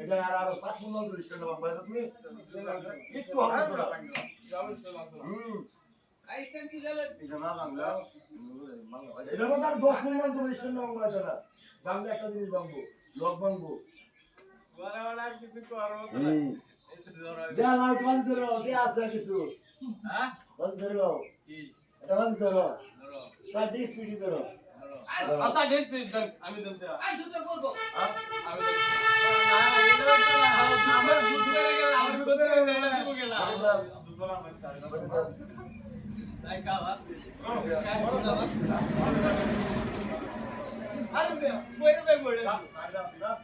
এটা আর আরও পাঁচ স্ট্যান্ড আপ করে তুমি একটু হুম। দশ মিনিট স্ট্যান্ড আপ করে না। বাংলা একটা জিনিস বাংবো লক বাংবো কিছু করব যা না বাজি ধরো কে আছে কিছু? হ্যাঁ? বাজি ধরো। কি? এটা বাজি ধরো। ধরো। চারটি স্পিডি ধরো। ধরো। আচ্ছা ডেস প্লিজ আমি দোস দেয়া না আমি এটা হইতো না আমার বুদ্ধি করে গেল আমার বুদ্ধি করে গেল দিব গেল তাই কা বাত কাই বড় দাদা আরে বে বইরে আবার পরে এই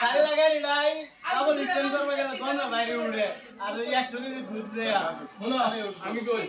কারে লাগাই নাই আবার স্ট্যান্ড করবে গেল কোন না বাইরে উড়ে। আর 100 কেজি দুধ দেয়া শোনো আমি কই?